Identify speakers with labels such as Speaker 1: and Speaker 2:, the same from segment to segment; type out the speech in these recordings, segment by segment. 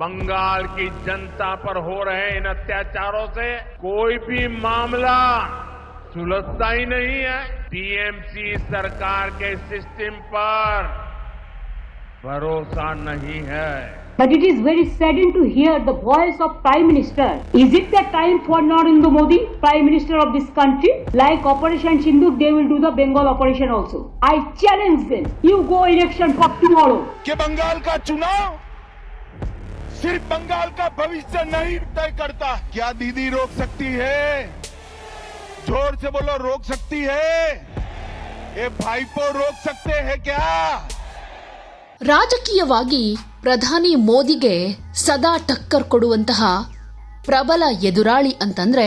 Speaker 1: बंगाल की जनता पर हो रहे इन अत्याचारों से कोई भी मामला सुलझता ही नहीं है टीएमसी सरकार के सिस्टम पर भरोसा नहीं है
Speaker 2: But it is very saddening to hear the voice of Prime Minister. Is it the time for Narendra Modi, Prime Minister of this country? Like Operation Sindhu, they will do the Bengal operation also. I challenge them. You go election for tomorrow.
Speaker 3: कि बंगाल का चुनाव सिर्फ बंगाल का भविष्य नहीं तय करता क्या दीदी रोक सकती है जोर से बोलो रोक सकती है ये भाईपो रोक सकते हैं क्या
Speaker 4: ರಾಜಕೀಯವಾಗಿ ಪ್ರಧಾನಿ ಮೋದಿಗೆ ಸದಾ ಟಕ್ಕರ್ ಕೊಡುವಂತಹ ಪ್ರಬಲ ಎದುರಾಳಿ ಅಂತಂದ್ರೆ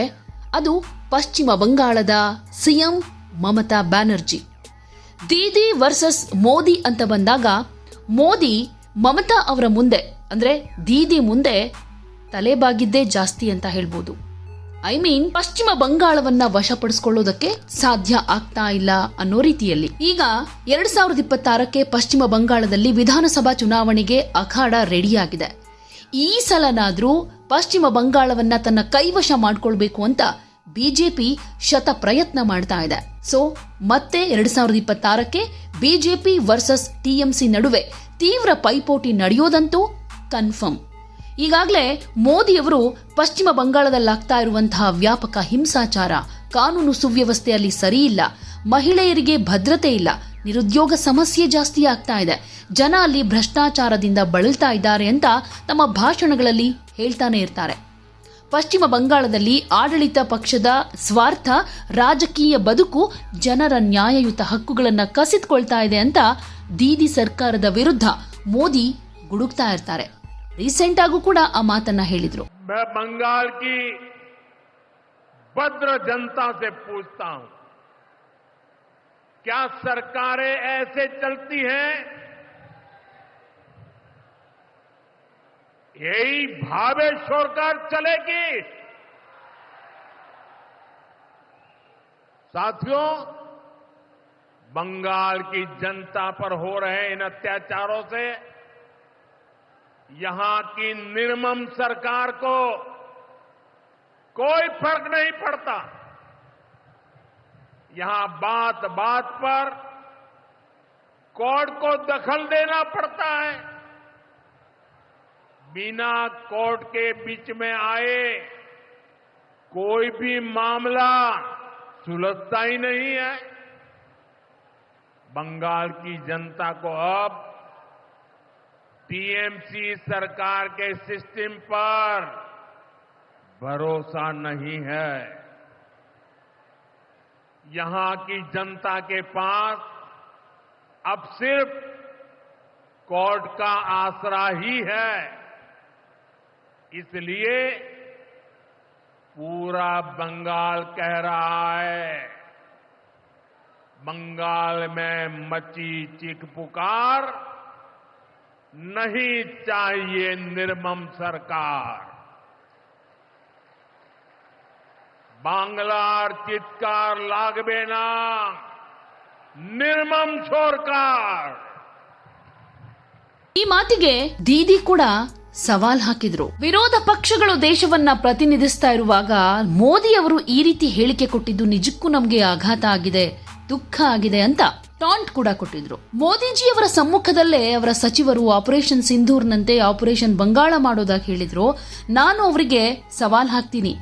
Speaker 4: ಅದು ಪಶ್ಚಿಮ ಬಂಗಾಳದ ಸಿಎಂ ಮಮತಾ ಬ್ಯಾನರ್ಜಿ ದೀದಿ ವರ್ಸಸ್ ಮೋದಿ ಅಂತ ಬಂದಾಗ ಮೋದಿ ಮಮತಾ ಅವರ ಮುಂದೆ ಅಂದ್ರೆ ದೀದಿ ಮುಂದೆ ತಲೆಬಾಗಿದ್ದೇ ಜಾಸ್ತಿ ಅಂತ ಹೇಳ್ಬೋದು. ಐ ಮೀನ್ ಪಶ್ಚಿಮ ಬಂಗಾಳವನ್ನ ವಶಪಡಿಸಿಕೊಳ್ಳೋದಕ್ಕೆ ಸಾಧ್ಯ ಆಗ್ತಾ ಇಲ್ಲ ಅನ್ನೋ ರೀತಿಯಲ್ಲಿ. ಈಗ ಎರಡ್ ಸಾವಿರದ ಇಪ್ಪತ್ತಾರಕ್ಕೆ ಪಶ್ಚಿಮ ಬಂಗಾಳದಲ್ಲಿ ವಿಧಾನಸಭಾ ಚುನಾವಣೆಗೆ ಅಖಾಡ ರೆಡಿಯಾಗಿದೆ. ಈ ಸಲನಾದ್ರೂ ಪಶ್ಚಿಮ ಬಂಗಾಳವನ್ನ ತನ್ನ ಕೈವಶ ಮಾಡ್ಕೊಳ್ಬೇಕು ಅಂತ ಬಿಜೆಪಿ ಶತ ಪ್ರಯತ್ನ ಮಾಡ್ತಾ ಇದೆ. ಸೊ ಮತ್ತೆ ಎರಡ್ ಸಾವಿರದ ಇಪ್ಪತ್ತಾರಕ್ಕೆ ಬಿಜೆಪಿ ವರ್ಸಸ್ ಟಿಎಂಸಿ ನಡುವೆ ತೀವ್ರ ಪೈಪೋಟಿ ನಡೆಯೋದಂತೂ ಕನ್ಫರ್ಮ್. ಈಗಾಗಲೇ ಮೋದಿಯವರು ಪಶ್ಚಿಮ ಬಂಗಾಳದಲ್ಲಾಗ್ತಾ ಇರುವಂತಹ ವ್ಯಾಪಕ ಹಿಂಸಾಚಾರ, ಕಾನೂನು ಸುವ್ಯವಸ್ಥೆಯಲ್ಲಿ ಸರಿಯಿಲ್ಲ ಮಹಿಳೆಯರಿಗೆ ಭದ್ರತೆ ಇಲ್ಲ, ನಿರುದ್ಯೋಗ ಸಮಸ್ಯೆ ಜಾಸ್ತಿ ಆಗ್ತಾ ಇದೆ, ಜನ ಅಲ್ಲಿ ಭ್ರಷ್ಟಾಚಾರದಿಂದ ಬಳಲ್ತಾ ಇದ್ದಾರೆ ಅಂತ ತಮ್ಮ ಭಾಷಣಗಳಲ್ಲಿ ಹೇಳ್ತಾನೆ ಇರ್ತಾರೆ. ಪಶ್ಚಿಮ ಬಂಗಾಳದಲ್ಲಿ ಆಡಳಿತ ಪಕ್ಷದ ಸ್ವಾರ್ಥ, ರಾಜಕೀಯ ಬದುಕು ಜನರ ನ್ಯಾಯಯುತ ಹಕ್ಕುಗಳನ್ನು ಕಸಿದುಕೊಳ್ತಾ ಇದೆ ಅಂತ ದೀದಿ ಸರ್ಕಾರದ ವಿರುದ್ಧ ಮೋದಿ ಗುಡುಕ್ತಾ ಇರ್ತಾರೆ. ರೀಸೆಂಟ್ ಆಗೂ ಕೂಡ ಆ ಮಾತನ್ನ ಹೇಳಿದ್ರು
Speaker 1: मैं बंगाल की भद्र जनता से पूछता हूं क्या सरकारें ऐसे चलती हैं यही भावेश्वर कर चलेगी साथियों बंगाल की जनता पर हो रहे इन अत्याचारों से यहाँ की निर्मम सरकार को कोई फ़र्क नहीं पड़ता। यहाँ बात बात पर कोर्ट को दखल देना पड़ता है। बिना कोर्ट के बीच में आए कोई भी मामला सुलझता ही नहीं है। बंगाल की जनता को अब टीएमसी सरकार के सिस्टम पर भरोसा नहीं है। यहाँ की जनता के पास अब सिर्फ़ कोर्ट का आसरा ही है। इसलिए पूरा बंगाल कह रहा है, बंगाल में मची चीख पुकार। नहीं चाहिए निर्मम सरकार बांग्लार चित्कार लागबे ना ನಿರ್ಮಮ್ ಸರ್ಕಾರ್
Speaker 4: ಈ ಮಾತಿಗೆ ದೀದಿ ಕೂಡ ಸವಾಲ್ ಹಾಕಿದ್ರು ವಿರೋಧ ಪಕ್ಷಗಳು ದೇಶವನ್ನ ಪ್ರತಿನಿಧಿಸ್ತಾ ಇರುವಾಗ ಮೋದಿ ಅವರು ಈ ರೀತಿ ಹೇಳಿಕೆ ಕೊಟ್ಟಿದ್ದು ನಿಜಕ್ಕೂ ನಮಗೆ ಆಘಾತ ಆಗಿದೆ ದುಃಖ ಆಗಿದೆ ಅಂತ ಟಾಂಟ್ ಕೂಡ ಕೊಟ್ಟಿದ್ರು. ಮೋದಿಜಿಯವರ ಸಮ್ಮುಖದಲ್ಲೇ ಅವರ ಸಚಿವರು ಆಪರೇಷನ್ ಸಿಂಧೂರ್ನಂತೆ ಆಪರೇಷನ್ ಬಂಗಾಳ ಮಾಡೋದಾಗಿ ಹೇಳಿದ್ರು. ನಾನು ಅವರಿಗೆ ಸವಾಲ್ ಹಾಕ್ತೀನಿ.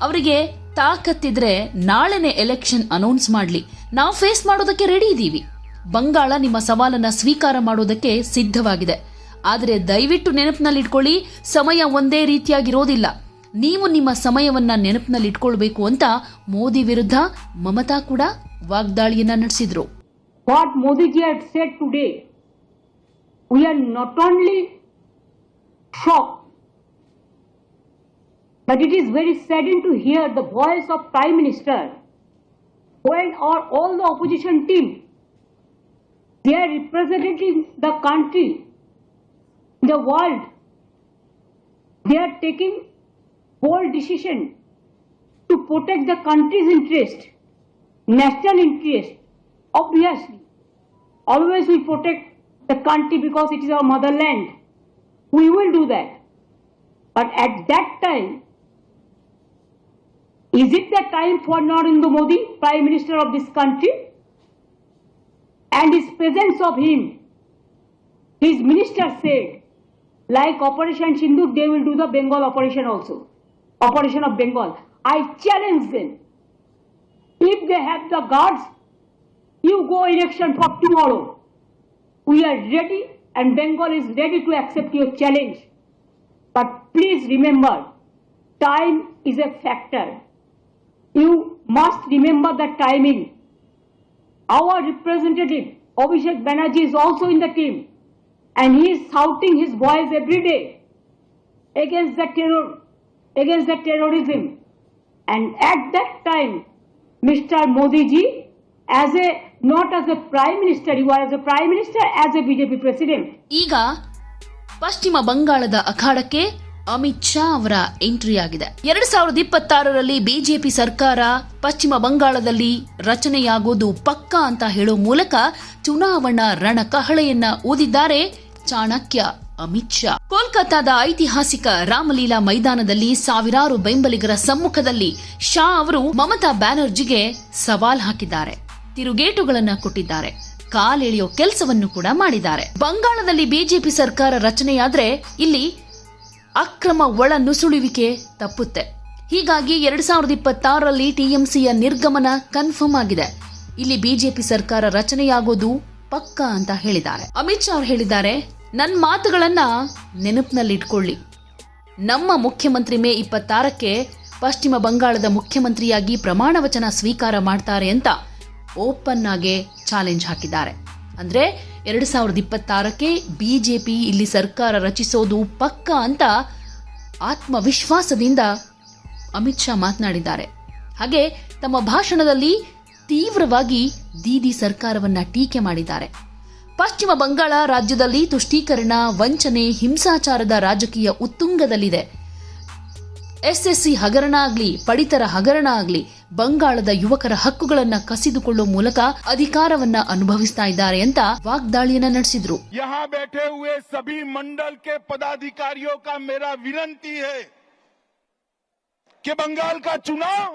Speaker 4: ಅವರಿಗೆ ತಾಕತ್ತಿದ್ರೆ ನಾಳೆನೆ ಎಲೆಕ್ಷನ್ ಅನೌನ್ಸ್ ಮಾಡ್ಲಿ. ನಾವು ಫೇಸ್ ಮಾಡೋದಕ್ಕೆ ರೆಡಿ ಇದ್ದೀವಿ ಬಂಗಾಳ ನಿಮ್ಮ ಸವಾಲನ್ನ ಸ್ವೀಕಾರ ಮಾಡೋದಕ್ಕೆ ಸಿದ್ಧವಾಗಿದೆ. ಆದರೆ ದಯವಿಟ್ಟು ನೆನಪಿನಲ್ಲಿಟ್ಕೊಳ್ಳಿ, ಸಮಯ ಒಂದೇ ರೀತಿಯಾಗಿರೋದಿಲ್ಲ. ನೀವು ನಿಮ್ಮ ಸಮಯವನ್ನ ನೆನಪಿನಲ್ಲಿಟ್ಕೊಳ್ಬೇಕು ಅಂತ ಮೋದಿ ವಿರುದ್ಧ ಮಮತಾ ಕೂಡ ವಾಗ್ದಾಳಿಯನ್ನ ನಡೆಸಿದ್ರು.
Speaker 2: What Modi ji had said today, we are not only shocked, but it is very saddening to hear the voice of Prime Minister when or all the opposition team they are representing the country, the world, they are taking bold decision to protect the country's interest, national interest. Obviously, always we protect the country because it is our motherland. We will do that. But at that time, is it the time for Narendra Modi, Prime Minister of this country, and his presence of him? His minister said, like Operation Sindhu, they will do the Bengal operation also. Operation of Bengal. I challenge them. If they have the guards, you go election for tomorrow. We are ready and Bengal is ready to accept your challenge. But please remember, time is a factor. You must remember the timing. Our representative, Abhishek Banerjee, is also in the team. And he is shouting his voice every day against the terror, against the terrorism. And at that time, Mr. Modi ji, as a not as a prime minister you are as a prime minister, as a BJP president.
Speaker 4: ಈಗ ಪಶ್ಚಿಮ ಬಂಗಾಳದ ಅಖಾಡಕ್ಕೆ ಅಮಿತ್ ಶಾ ಅವರ entry ಆಗಿದೆ. ಎರಡ್ ಸಾವಿರದ ಇಪ್ಪತ್ತಾರರಲ್ಲಿ BJP ಸರ್ಕಾರ ಪಶ್ಚಿಮ ಬಂಗಾಳದಲ್ಲಿ ರಚನೆಯಾಗೋದು ಪಕ್ಕಾ ಅಂತ ಹೇಳೋ ಮೂಲಕ ಚುನಾವಣಾ ರಣಕಹಳೆಯನ್ನ ಊದಿದ್ದಾರೆ ಚಾಣಕ್ಯ ಅಮಿತ್ ಶಾ. ಕೋಲ್ಕತ್ತಾದ ಐತಿಹಾಸಿಕ ರಾಮಲೀಲಾ ಮೈದಾನದಲ್ಲಿ ಸಾವಿರಾರು ಬೆಂಬಲಿಗರ ಸಮ್ಮುಖದಲ್ಲಿ ಶಾ ಅವರು ಮಮತಾ ಬ್ಯಾನರ್ಜಿಗೆ ಸವಾಲ್ ಹಾಕಿದ್ದಾರೆ. ತಿರುಗೇಟುಗಳನ್ನ ಕೊಟ್ಟಿದ್ದಾರೆ. ಕಾಲೆಳೆಯೋ ಕೆಲಸವನ್ನು ಕೂಡ ಮಾಡಿದ್ದಾರೆ. ಬಂಗಾಳದಲ್ಲಿ ಬಿಜೆಪಿ ಸರ್ಕಾರ ರಚನೆಯಾದ್ರೆ ಇಲ್ಲಿ ಅಕ್ರಮ ಒಳ ನುಸುಳುವಿಕೆ ತಪ್ಪುತ್ತೆ. ಹೀಗಾಗಿ ಎರಡ್ ಸಾವಿರದ ಇಪ್ಪತ್ತಾರರಲ್ಲಿ ಟಿಎಂಸಿಯ ನಿರ್ಗಮನ ಕನ್ಫರ್ಮ್ ಆಗಿದೆ. ಇಲ್ಲಿ ಬಿಜೆಪಿ ಸರ್ಕಾರ ರಚನೆಯಾಗೋದು ಪಕ್ಕಾ ಅಂತ ಹೇಳಿದ್ದಾರೆ. ಅಮಿತ್ ಶಾ ಅವರು ಹೇಳಿದ್ದಾರೆ ನನ್ನ ಮಾತುಗಳನ್ನ ನೆನಪಿನಲ್ಲಿಟ್ಕೊಳ್ಳಿ. ನಮ್ಮ ಮುಖ್ಯಮಂತ್ರಿ ಮೇ ಇಪ್ಪತ್ತಾರಕ್ಕೆ ಪಶ್ಚಿಮ ಬಂಗಾಳದ ಮುಖ್ಯಮಂತ್ರಿಯಾಗಿ ಪ್ರಮಾಣ ವಚನ ಸ್ವೀಕಾರ ಮಾಡ್ತಾರೆ ಅಂತ ಓಪನ್ ಆಗಿ ಚಾಲೆಂಜ್ ಹಾಕಿದ್ದಾರೆ. ಅಂದ್ರೆ ಎರಡ್ ಸಾವಿರದ ಇಪ್ಪತ್ತಾರಕ್ಕೆ ಬಿಜೆಪಿ ಇಲ್ಲಿ ಸರ್ಕಾರ ರಚಿಸೋದು ಪಕ್ಕ ಅಂತ ಆತ್ಮವಿಶ್ವಾಸದಿಂದ ಅಮಿತ್ ಶಾ ಮಾತನಾಡಿದ್ದಾರೆ. ಹಾಗೆ ತಮ್ಮ ಭಾಷಣದಲ್ಲಿ ತೀವ್ರವಾಗಿ ದೀದಿ ಸರ್ಕಾರವನ್ನ ಟೀಕೆ ಮಾಡಿದ್ದಾರೆ. ಪಶ್ಚಿಮ ಬಂಗಾಳ ರಾಜ್ಯದಲ್ಲಿ ತುಷ್ಟೀಕರಣ, ವಂಚನೆ, ಹಿಂಸಾಚಾರದ ರಾಜಕೀಯ ಉತ್ತುಂಗದಲ್ಲಿದೆ. ಎಸ್ಎಸ್ಸಿ ಹಗರಣ ಆಗಲಿ, ಪಡಿತರ ಹಗರಣ ಆಗ್ಲಿ ಬಂಗಾಳದ ಯುವಕರ ಹಕ್ಕುಗಳನ್ನ ಕಸಿದುಕೊಳ್ಳುವ ಮೂಲಕ ಅಧಿಕಾರವನ್ನ ಅನುಭವಿಸ್ತಾ ಇದ್ದಾರೆ ಅಂತ ವಾಗ್ದಾಳಿಯನ್ನ ನಡೆಸಿದ್ರು
Speaker 3: यहाँ बैठे हुए सभी मंडल के पदाधिकारियों का मेरा विनंती है कि बंगाल का चुनाव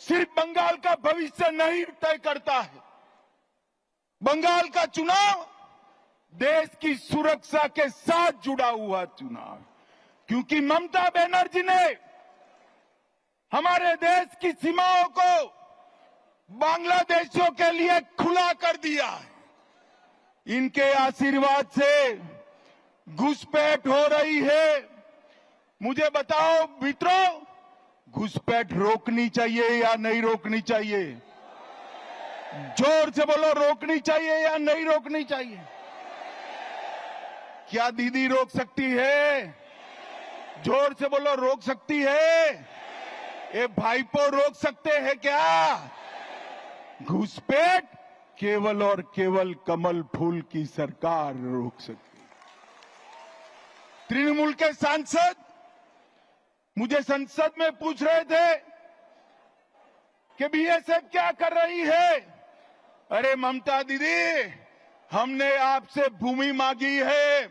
Speaker 3: सिर्फ बंगाल का भविष्य नहीं तय करता है बंगाल का चुनाव देश की सुरक्षा के साथ जुड़ा हुआ चुनाव है। क्योंकि ममता बनर्जी ने हमारे देश की सीमाओं को बांग्लादेशियों के लिए खुला कर दिया है। इनके आशीर्वाद से घुसपैठ हो रही है। मुझे बताओ, मित्रों, घुसपैठ रोकनी चाहिए या नहीं रोकनी चाहिए? ज़ोर से बोलो, रोकनी चाहिए या नहीं रोकनी चाहिए? क्या दीदी रोक सकती है? ज़ोर से बोलो, रोक सकती है? ये भाईपो रोक सकते हैं क्या? घुसपैठ, केवल और केवल कमल फूल की सरकार रोक सकती तृणमूल के सांसद, मुझे संसद में पूछ रहे थे कि बीएसएफ क्या कर रही है? अरे ममता दीदी, हमने आपसे भूमि मांगी है।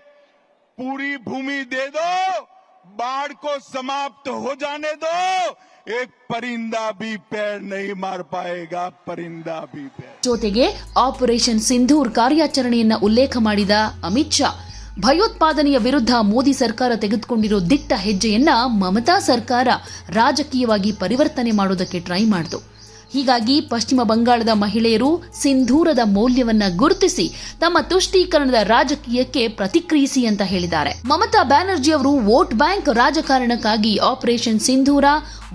Speaker 3: पूरी भूमि दे दो, बाढ़ को समाप्त हो जाने दो। एक ಪರಿಂದಾ ಬಿ ಪೇರ್ ಮಾರ್ ಪಾಯೇಗಾ ಪರಿಂದಾ ಬಿ ಪೇರ್
Speaker 4: ಜೊತೆಗೆ ಆಪರೇಷನ್ ಸಿಂಧೂರ್ ಕಾರ್ಯಾಚರಣೆಯನ್ನ ಉಲ್ಲೇಖ ಮಾಡಿದ ಅಮಿತ್ ಶಾ, ಭಯೋತ್ಪಾದನೆಯ ವಿರುದ್ಧ ಮೋದಿ ಸರ್ಕಾರ ತೆಗೆದುಕೊಂಡಿರೋ ದಿಟ್ಟ ಹೆಜ್ಜೆಯನ್ನ ಮಮತಾ ಸರ್ಕಾರ ರಾಜಕೀಯವಾಗಿ ಪರಿವರ್ತನೆ ಮಾಡೋದಕ್ಕೆ ಟ್ರೈ ಮಾಡಿತು ಹೀಗಾಗಿ ಪಶ್ಚಿಮ ಬಂಗಾಳದ ಮಹಿಳೆಯರು ಸಿಂಧೂರದ ಮೌಲ್ಯವನ್ನ ಗುರುತಿಸಿ ತಮ್ಮ ತುಷ್ಟೀಕರಣದ ರಾಜಕೀಯಕ್ಕೆ ಪ್ರತಿಕ್ರಿಯಿಸಿ ಅಂತ ಹೇಳಿದ್ದಾರೆ. ಮಮತಾ ಬ್ಯಾನರ್ಜಿ ಅವರು ವೋಟ್ ಬ್ಯಾಂಕ್ ರಾಜಕಾರಣಕ್ಕಾಗಿ ಆಪರೇಷನ್ ಸಿಂಧೂರ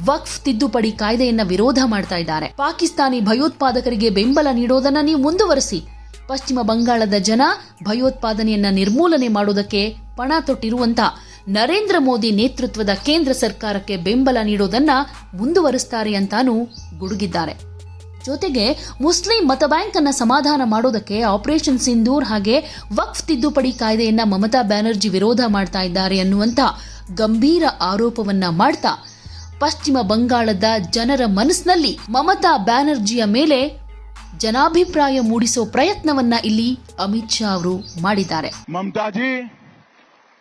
Speaker 4: ವಕ್ಫ್ ತಿದ್ದುಪಡಿ ಕಾಯ್ದೆಯನ್ನ ವಿರೋಧ ಮಾಡ್ತಾ ಇದ್ದಾರೆ. ಪಾಕಿಸ್ತಾನಿ ಭಯೋತ್ಪಾದಕರಿಗೆ ಬೆಂಬಲ ನೀಡೋದನ್ನ ನೀವು ಮುಂದುವರಿಸಿ. ಪಶ್ಚಿಮ ಬಂಗಾಳದ ಜನ ಭಯೋತ್ಪಾದನೆಯನ್ನ ನಿರ್ಮೂಲನೆ ಮಾಡೋದಕ್ಕೆ ಪಣ ತೊಟ್ಟಿರುವಂತ ನರೇಂದ್ರ ಮೋದಿ ನೇತೃತ್ವದ ಕೇಂದ್ರ ಸರ್ಕಾರಕ್ಕೆ ಬೆಂಬಲ ನೀಡೋದನ್ನ ಮುಂದುವರಿಸ್ತಾರೆ ಅಂತಾನೂ ಗುಡುಗಿದ್ದಾರೆ. ಜೊತೆಗೆ ಮುಸ್ಲಿಂ ಮತ ಬ್ಯಾಂಕ್ ಸಮಾಧಾನ ಮಾಡೋದಕ್ಕೆ ಆಪರೇಷನ್ ಸಿಂಧೂರ್ ಹಾಗೆ ವಕ್ಫ್ ತಿದ್ದುಪಡಿ ಕಾಯ್ದೆಯನ್ನ ಮಮತಾ ಬ್ಯಾನರ್ಜಿ ವಿರೋಧ ಮಾಡ್ತಾ ಇದ್ದಾರೆ ಅನ್ನುವಂಥ ಗಂಭೀರ ಆರೋಪವನ್ನ ಮಾಡ್ತಾ ಪಶ್ಚಿಮ ಬಂಗಾಳದ ಜನರ ಮನಸ್ಸಿನಲ್ಲಿ ಮಮತಾ ಬ್ಯಾನರ್ಜಿಯ ಮೇಲೆ ಜನಾಭಿಪ್ರಾಯ ಮೂಡಿಸೋ ಪ್ರಯತ್ನವನ್ನ ಇಲ್ಲಿ ಅಮಿತ್ ಶಾ ಅವರು ಮಾಡಿದ್ದಾರೆ.
Speaker 3: ಮಮತಾಜಿ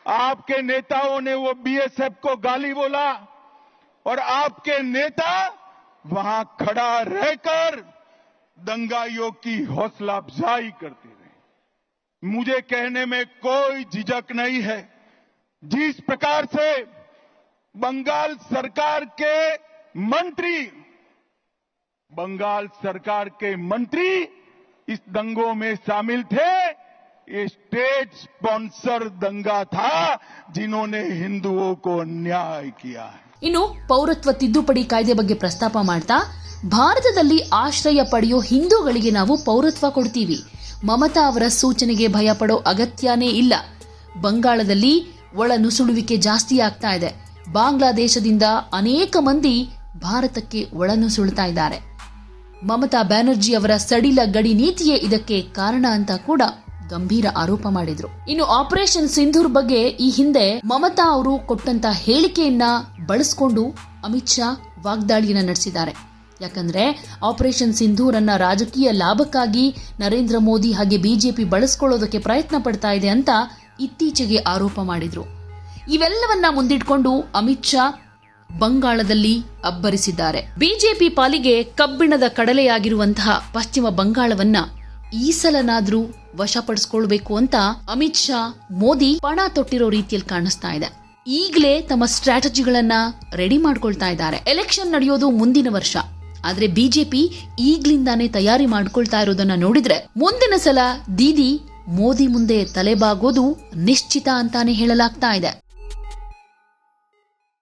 Speaker 3: आपके नेताओं ने वो बीएसएफ को गाली बोला और आपके नेता वहाँ खड़ा रहकर दंगाइयों की हौसला अफजाई करते रहे। मुझे कहने में कोई झिझक नहीं है। जिस प्रकार से बंगाल सरकार के मंत्री, बंगाल सरकार के मंत्री इस दंगों में शामिल थे ये स्टेट स्पॉन्सर दंगा था जिन्होंने हिंदुओं को अन्याय किया है
Speaker 4: ಇನ್ನು ಪೌರತ್ವ ತಿದ್ದುಪಡಿ ಕಾಯ್ದೆ ಬಗ್ಗೆ ಪ್ರಸ್ತಾಪ ಮಾಡ್ತಾ ಭಾರತದಲ್ಲಿ ಆಶ್ರಯ ಪಡೆಯೋ ಹಿಂದೂಗಳಿಗೆ ನಾವು ಪೌರತ್ವ ಕೊಡ್ತೀವಿ ಮಮತಾ ಅವರ ಸೂಚನೆಗೆ ಭಯ ಪಡೋ ಅಗತ್ಯನೇ ಇಲ್ಲ ಬಂಗಾಳದಲ್ಲಿ ಒಳ ನುಸುಳುವಿಕೆ ಜಾಸ್ತಿ ಆಗ್ತಾ ಇದೆ ಬಾಂಗ್ಲಾದೇಶದಿಂದ ಅನೇಕ ಮಂದಿ ಭಾರತಕ್ಕೆ ಒಳನುಸುಳ್ತಾ ಇದ್ದಾರೆ ಮಮತಾ ಬ್ಯಾನರ್ಜಿ ಅವರ ಸಡಿಲ ಗಡಿ ನೀತಿಯೇ ಇದಕ್ಕೆ ಕಾರಣ ಅಂತ ಕೂಡ ಗಂಭೀರ ಆರೋಪ ಮಾಡಿದ್ರು. ಇನ್ನು ಆಪರೇಷನ್ ಸಿಂಧೂರ್ ಬಗ್ಗೆ ಈ ಹಿಂದೆ ಮಮತಾ ಅವರು ಕೊಟ್ಟಂತ ಹೇಳಿಕೆಯನ್ನ ಬಳಸ್ಕೊಂಡು ಅಮಿತ್ ಶಾ ವಾಗ್ದಾಳಿಯನ್ನ ನಡೆಸಿದ್ದಾರೆ. ಯಾಕಂದ್ರೆ ಆಪರೇಷನ್ ಸಿಂಧೂರ್ ಅನ್ನ ರಾಜಕೀಯ ಲಾಭಕ್ಕಾಗಿ ನರೇಂದ್ರ ಮೋದಿ ಹಾಗೆ ಬಿಜೆಪಿ ಬಳಸ್ಕೊಳ್ಳೋದಕ್ಕೆ ಪ್ರಯತ್ನ ಪಡ್ತಾ ಇದೆ ಅಂತ ಇತ್ತೀಚೆಗೆ ಆರೋಪ ಮಾಡಿದ್ರು. ಇವೆಲ್ಲವನ್ನ ಮುಂದಿಟ್ಕೊಂಡು ಅಮಿತ್ ಶಾ ಬಂಗಾಳದಲ್ಲಿ ಅಬ್ಬರಿಸಿದ್ದಾರೆ. ಬಿಜೆಪಿ ಪಾಲಿಗೆ ಕಬ್ಬಿಣದ ಕಡಲೆಯಾಗಿರುವಂತಹ ಪಶ್ಚಿಮ ಬಂಗಾಳವನ್ನ ಈ ಸಲನಾದ್ರೂ ವಶಪಡಿಸ್ಕೊಳ್ಬೇಕು ಅಂತ ಅಮಿತ್ ಶಾ, ಮೋದಿ ಪಣ ತೊಟ್ಟಿರೋ ರೀತಿಯಲ್ಲಿ ಕಾಣಿಸ್ತಾ ಇದೆ. ಈಗಲೇ ತಮ್ಮ ಸ್ಟ್ರಾಟಜಿಗಳನ್ನ ರೆಡಿ ಮಾಡ್ಕೊಳ್ತಾ ಇದ್ದಾರೆ. ಎಲೆಕ್ಷನ್ ನಡೆಯೋದು ಮುಂದಿನ ವರ್ಷ. ಆದ್ರೆ ಬಿಜೆಪಿ ಈಗ್ಲಿಂದಾನೇ ತಯಾರಿ ಮಾಡ್ಕೊಳ್ತಾ ಇರೋದನ್ನ ನೋಡಿದ್ರೆ ಮುಂದಿನ ಸಲ ದೀದಿ ಮೋದಿ ಮುಂದೆ ತಲೆಬಾಗೋದು ನಿಶ್ಚಿತ ಅಂತಾನೆ ಹೇಳಲಾಗ್ತಾ ಇದೆ.